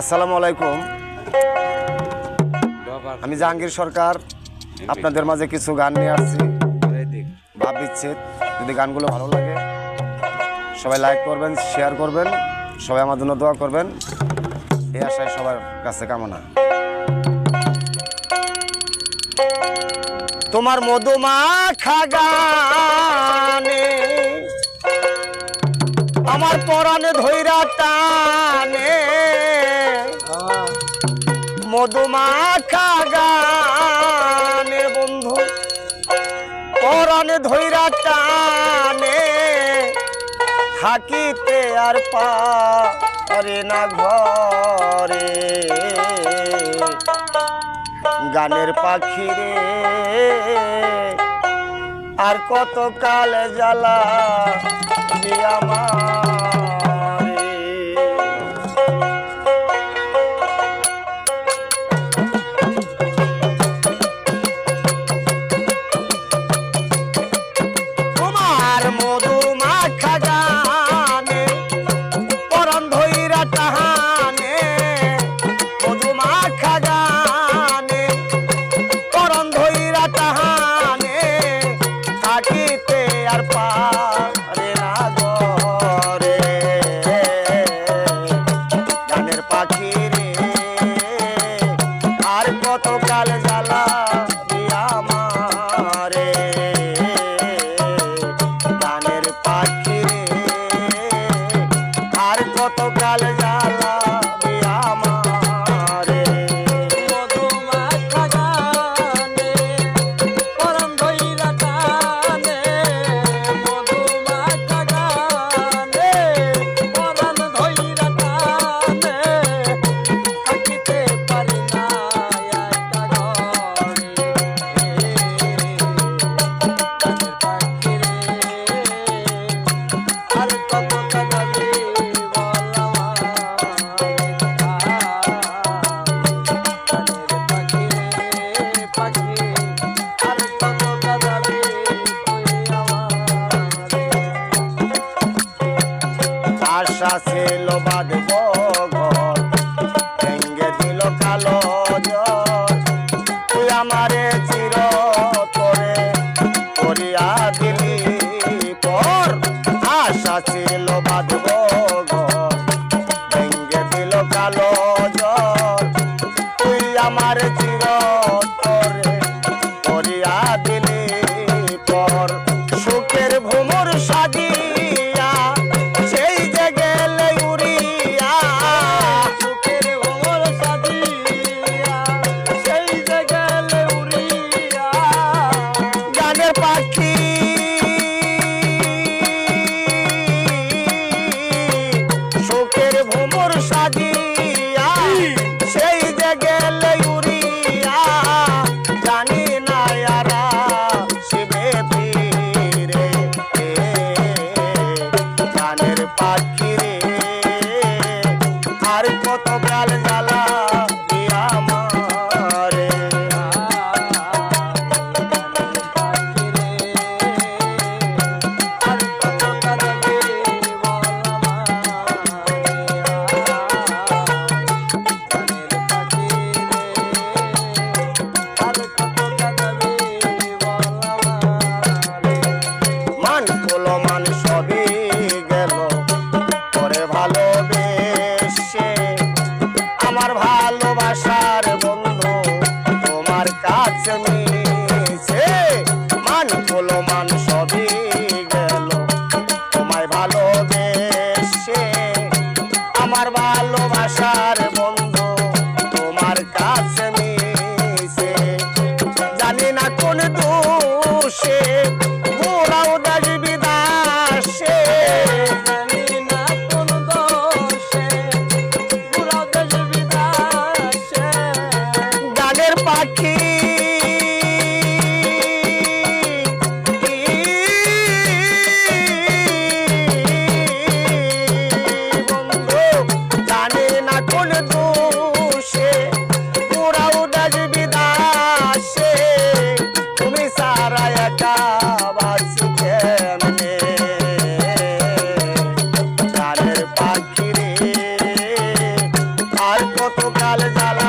আসসালামু আলাইকুম। আমি জাহাঙ্গীর সরকার আপনাদের মাঝে কিছু গান নিয়ে আসছি। ভাব বিচ্ছেদ যদি গানগুলো ভালো লাগে সবাই লাইক করবেন শেয়ার করবেন সবাই আমার জন্য দোয়া করবেন। এই আশায় সবার কাছে কামনা। তোমার মধুমা খাগানে আমার পরাণে ধৈরা টানে। মধুমাখা গানে বন্ধু, পরাণে ধৈরা টানে। থাকিতে আর পারে না ঘরে। গানের পাখি রে আর কত কালে জ্বালা মা tocar, les da la...